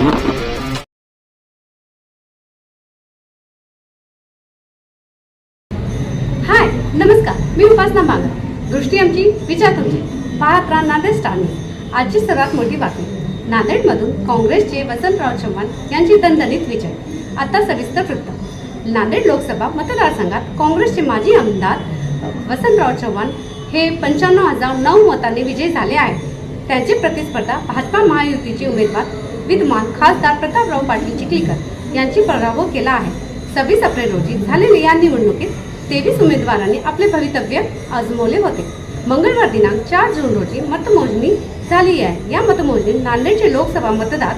हाय नमस्कार. मी उपासना मालक दृष्टी आमची विचार तुमची. पाहत राहा नांदेड स्टार आजची सर्वात मोठी बातमी. नांदेडमधून काँग्रेसचे वसंतराव चव्हाण यांची दणदणीत विजय. आता सविस्तर वृत्त. नांदेड लोकसभा मतदारसंघात काँग्रेसचे माजी आमदार वसंतराव चव्हाण हे पंच्याण्णव हजार नऊ मतांनी विजयी झाले आहेत. त्यांची प्रतिस्पर्धा भाजपा महायुतीचे उमेदवार विद्यमान खासदार प्रतापराव पाटील चिखलीकर यांची पराभव केला आहे. सव्वीस एप्रिल रोजी झालेल्या या निवडणुकीत तेवीस उमेदवारांनी आपले भवितव्य आजमवले होते. मंगळवार दिनांक चार जून रोजी मतमोजणी झाली आहे. या मतमोजणीत नांदेडचे लोकसभा मतदार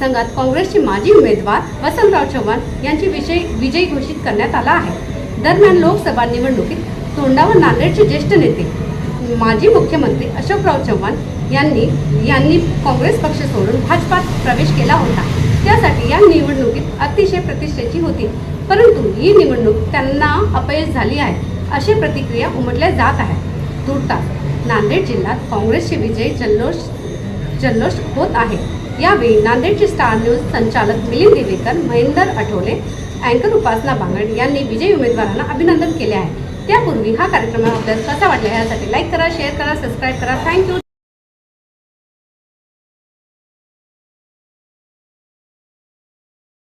संघात काँग्रेसचे माजी उमेदवार वसंतराव चव्हाण यांची विजय विजयी घोषित करण्यात आला आहे. दरम्यान लोकसभा निवडणुकीत तोंडावर नांदेडचे ज्येष्ठ नेते माजी मुख्यमंत्री अशोकराव चव्हाण यांनी यांनी काँग्रेस पक्ष सोडून भाजपात प्रवेश केला होता. त्यासाठी या निवडणुकीत अतिशय प्रतिष्ठेची होती. परंतु ही निवडणूक त्यांना अपयश झाली आहे अशी प्रतिक्रिया उमटल्या जात आहे. तुर्तास नांदेड जिल्ह्यात काँग्रेसचे विजय जल्लोष जल्लोष होत आहे. यावेळी नांदेडचे स्टार न्यूज संचालक मिलिंद देवेकर महेंदर आठवले अँकर उपासना बांगड यांनी विजयी उमेदवारांना अभिनंदन केले आहे. त्यापूर्वी हा कार्यक्रम आपल्याला कसा वाटला यासाठी लाईक करा शेअर करा सबस्क्राईब करा. थँक्यू